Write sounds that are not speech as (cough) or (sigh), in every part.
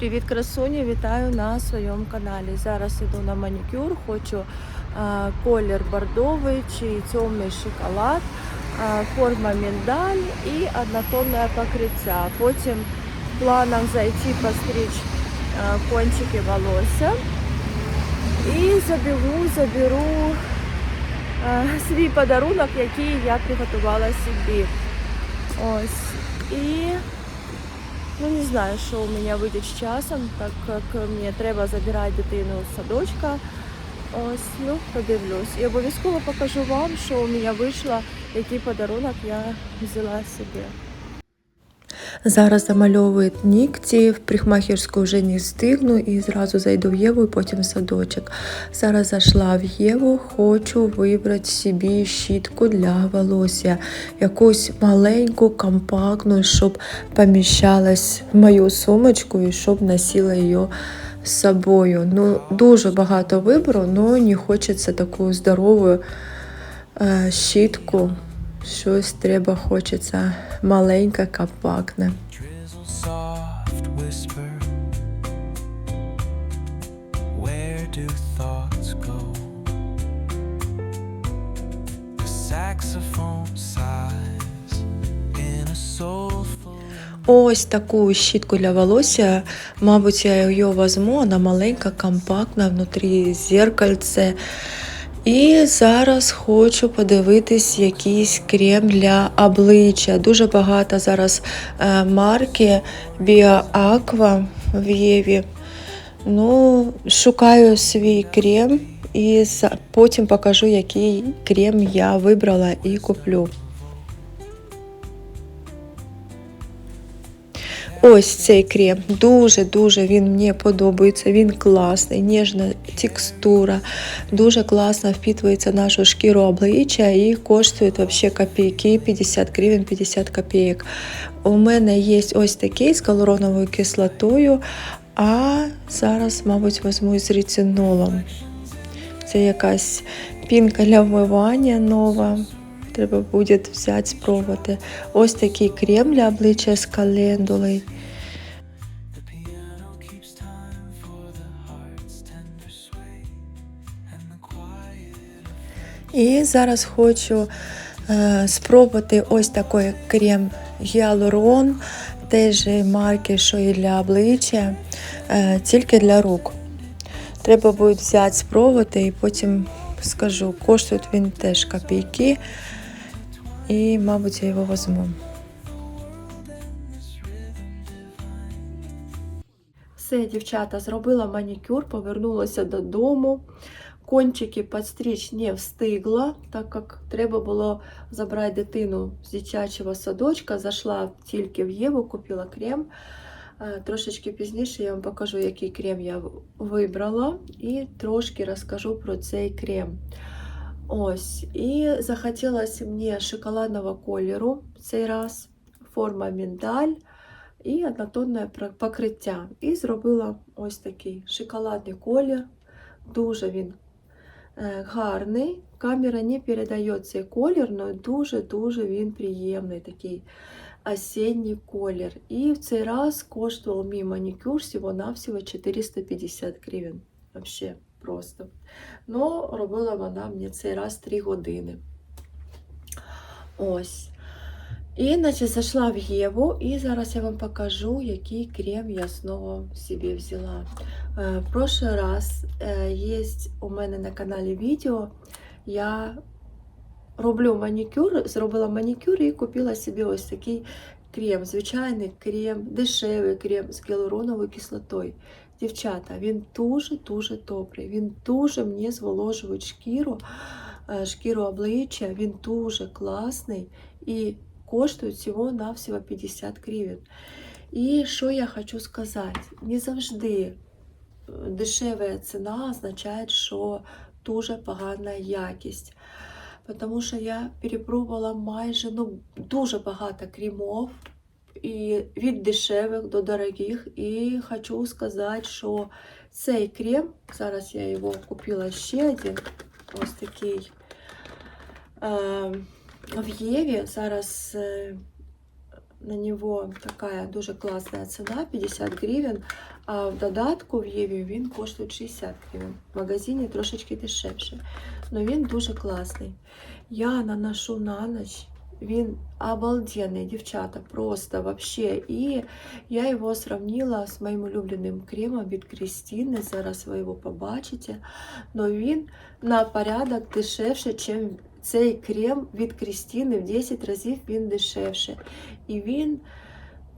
Привіт, красуні! Вітаю на своєму каналі. Зараз іду на манікюр, хочу е, колір бордовий чи темний шоколад, е, форма міндаль і однотонне покриття. Потім в планах зайти постричь е, кончики волосся. І забігу, заберу е, свій подарунок, який я приготувала собі. Ось. І Ну, не знаю, що у мене вийде з часом, так як мені треба забирати дитину з садочка. Ось, ну, подивлюсь. І обов'язково покажу вам, що у мене вийшло, який подарунок я взяла собі. Зараз замальовують нігті, в парикмахерську вже не встигну і зразу зайду в Єву і потім в садочок. Зараз зайшла в Єву, хочу вибрати собі щітку для волосся. Якусь маленьку, компактну, щоб поміщалась в мою сумочку і щоб носила її з собою. Ну, дуже багато вибору, але не хочеться таку здорову е, щітку. Щось треба хочеться маленьке, компактне. Drizzle soft whisper. Where do thoughts go? The saxophone sighs in a soulful. Ось таку щітку для волосся, мабуть, я її візьму, вона маленька, компактна, внутрі зеркальце. І зараз хочу подивитись якийсь крем для обличчя. Дуже багато зараз е, марки BioAqua в Єві. Ну, шукаю свій крем і потім покажу, який крем я вибрала і куплю. Ось цей крем. Дуже-дуже він мені подобається. Він класний, ніжна текстура, дуже класно впитується нашу шкіру обличчя і коштує вообще копійки, 50 гривень 50 копійок. У мене є ось такий з галуроновою кислотою, а зараз, мабуть, візьму з рецинолом. Це якась пінка для вмивання нова. Треба буде взяти, спробувати. Ось такий крем для обличчя з календулою. І зараз хочу е, спробувати ось такий крем гіалурон, теж марки, що і для обличчя, е, тільки для рук. Треба буде взяти, спробувати і потім скажу, коштує він теж копійки. І, мабуть, я його візьму. Все, дівчата, зробила манікюр, повернулася додому. Кончики підстричь не встигла, так як треба було забрати дитину з дитячого садочка. Зайшла тільки в Єву, купила крем. Е, Трошечки пізніше я вам покажу, який крем я вибрала, і трошки розкажу про цей крем. Ось, і захотілося мені шоколадного кольору в цей раз, форма міндаль і однотонне пр- покриття. І зробила ось такий шоколадний колір. Дуже він е, гарний. Камера не передає цей колір, але дуже-дуже він приємний такий осінній колір. І в цей раз коштував мій манікюр всього-навсього 450 гривень. Вообще Просто. Ну, робила вона мені цей раз 3 години. Ось. І значить, зайшла в Єву, і зараз я вам покажу, який крем я знову собі взяла. Е, В прошлый раз е, є у мене на каналі відео. Я роблю манікюр, зробила манікюр і купила собі ось такий крем. Звичайний крем, дешевий крем з гіалуроновою кислотою. Дівчата, він дуже-дуже добрий. Він дуже мені зволожує шкіру, е, шкіру обличчя. Він дуже класний і коштує всього-навсього 50 гривень. І що я хочу сказати? Не завжди е, дешева ціна означає, що дуже погана якість. Тому що я перепробувала майже ну, дуже багато крімов, і від дешевих до дорогих. І хочу сказати, що цей крем, зараз я його купила ще один, ось такий е, в Єві. Зараз е, на него такая дуже классная цена 50 гривен, а в додатку в Єві він коштує 60 гривень. В магазині трошечки дешевше. Но він дуже класний. Я наношу на ніч. Він обалденний, дівчата, просто вообще. І я його сравнила з моїм улюбленим кремом від Крістіни. Зараз ви його побачите. Но він на порядок дешевше, ніж цей крем від Крістіни. В 10 разів він дешевше. І він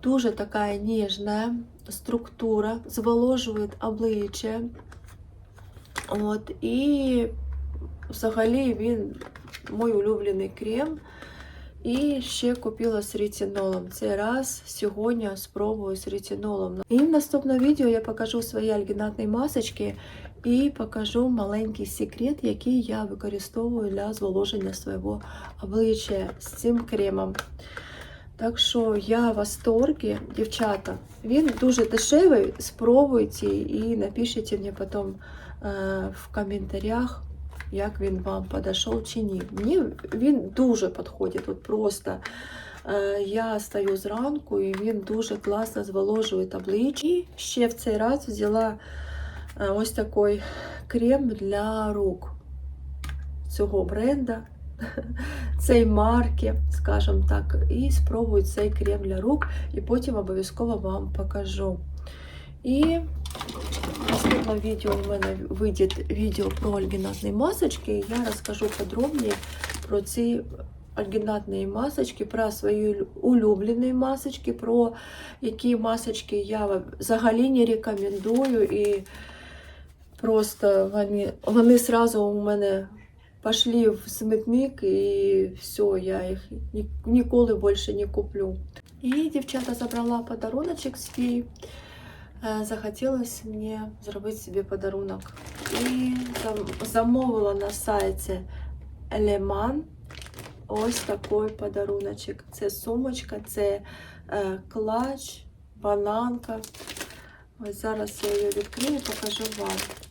дуже така ніжна структура, зволожує обличчя. От, і взагалі він мій улюблений крем. І ще купила з ретинолом. Цей раз сьогодні спробую з ретинолом. І в наступному відео я покажу свої альгінатні масочки і покажу маленький секрет, який я використовую для зволоження свого обличчя з цим кремом. Так що я в восторгі, дівчата. Він дуже дешевий. Спробуйте і напишіть мені потім е, в коментарях, як він вам підійшов чи ні. Мені він дуже підходить. От просто е, я стою зранку і він дуже класно зволожує обличчя. І ще в цей раз взяла е, ось такий крем для рук цього бренда (laughs) цієї марки, скажімо так, і спробую цей крем для рук, і потім обов'язково вам покажу. І наступному відео у мене вийде відео про альгінатні масочки. Я розкажу подробніше про ці альгінатні масочки, про свої улюблені масочки, про які масочки я взагалі не рекомендую. І просто вони, вони сразу у мене пошли в смітник, і все, я їх ні- ніколи більше не куплю. І дівчата забрала подаруночок свій. Е, Захотілося мені зробити собі подарунок. І замовила на сайті Леман ось такий подаруночок. Це сумочка, це е, клач, бананка. Ось зараз я її відкрию і покажу вам.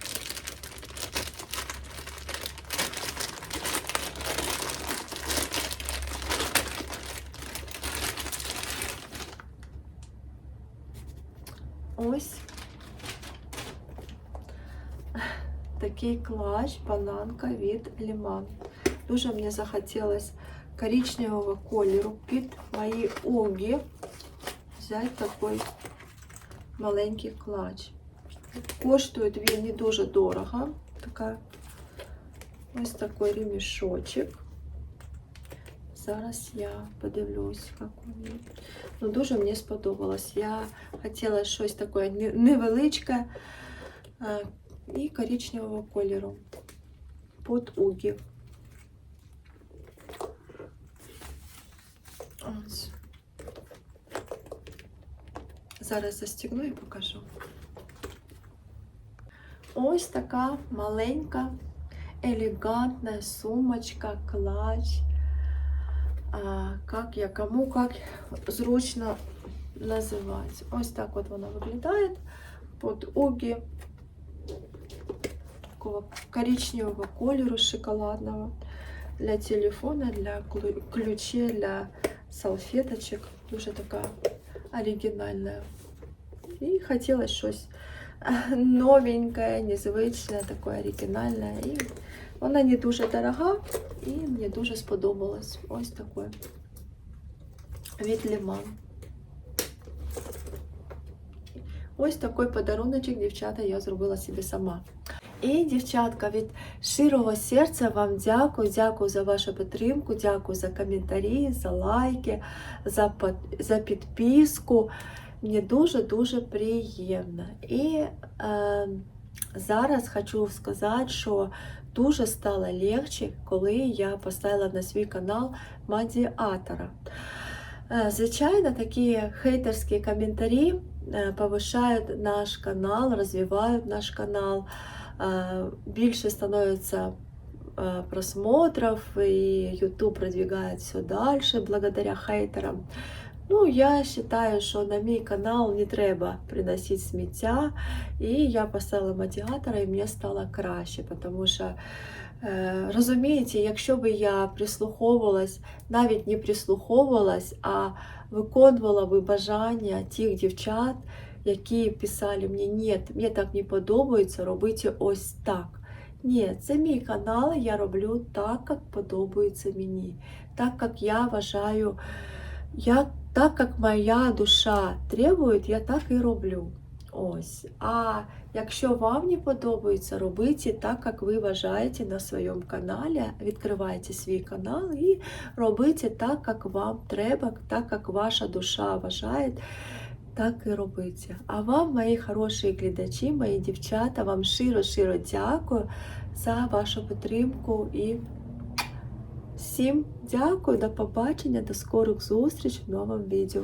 Ось такий клач, бананка від Ліман. Дуже мені захотілося коричневого кольору під мої огі взяти такий маленький клач. Коштує він не дуже дорого. Така, ось такий ремішочок. Зараз я подивлюсь, як він. Ну, дуже мені сподобалось. Я хотіла щось таке не- невеличке е, і коричневого кольору. Под угі. Ось. Зараз застігну і покажу. Ось така маленька, елегантна сумочка, клач. А, как я кому как зручно називати. Ось так от вона виглядає під угі такого коричневого кольору шоколадного для телефона, для клю- ключей, для салфеточок. Дуже така оригінальна. І хотілося щось е, новеньке, незвичне, таке оригінальне. І вона не дуже дорога і мені дуже сподобалось. Ось таке. Від Ліман. Ось такий подаруночок, дівчата, я зробила собі сама. І, дівчатка, від щирого серця вам дякую, дякую за вашу підтримку, дякую за коментарі, за лайки, за, за підписку. Мені дуже-дуже приємно. І е, зараз хочу сказати, що дуже стало легче, коли я поставила на свій канал мадіатора. Е, Звичайно, такі хейтерські коментарі е, повишають наш канал, розвивають наш канал. Е, Більше становиться просмотров, и YouTube продвигает все дальше благодаря хейтерам. Ну, я вважаю, що на мій канал не треба приносити сміття, і я поставила мотиватора, і мені стало краще, тому що е, розумієте, якщо б я прислуховувалась, навіть не прислуховувалась, а виконувала би бажання тих дівчат, які писали мені, ні, мені так не подобається, робити ось так. Ні, це мій канал, я роблю так, як подобається мені, так як я вважаю, я, так як моя душа требує, я так і роблю. Ось. А якщо вам не подобається, робіть так, як ви вважаєте на своєму каналі. Відкривайте свій канал і робіть так, як вам треба, так як ваша душа вважає. Так і робіть. А вам, мої хороші глядачі, мої дівчата, вам щиро-щиро дякую за вашу підтримку і всім дякую, до побачення, до скорих зустріч в новому відео.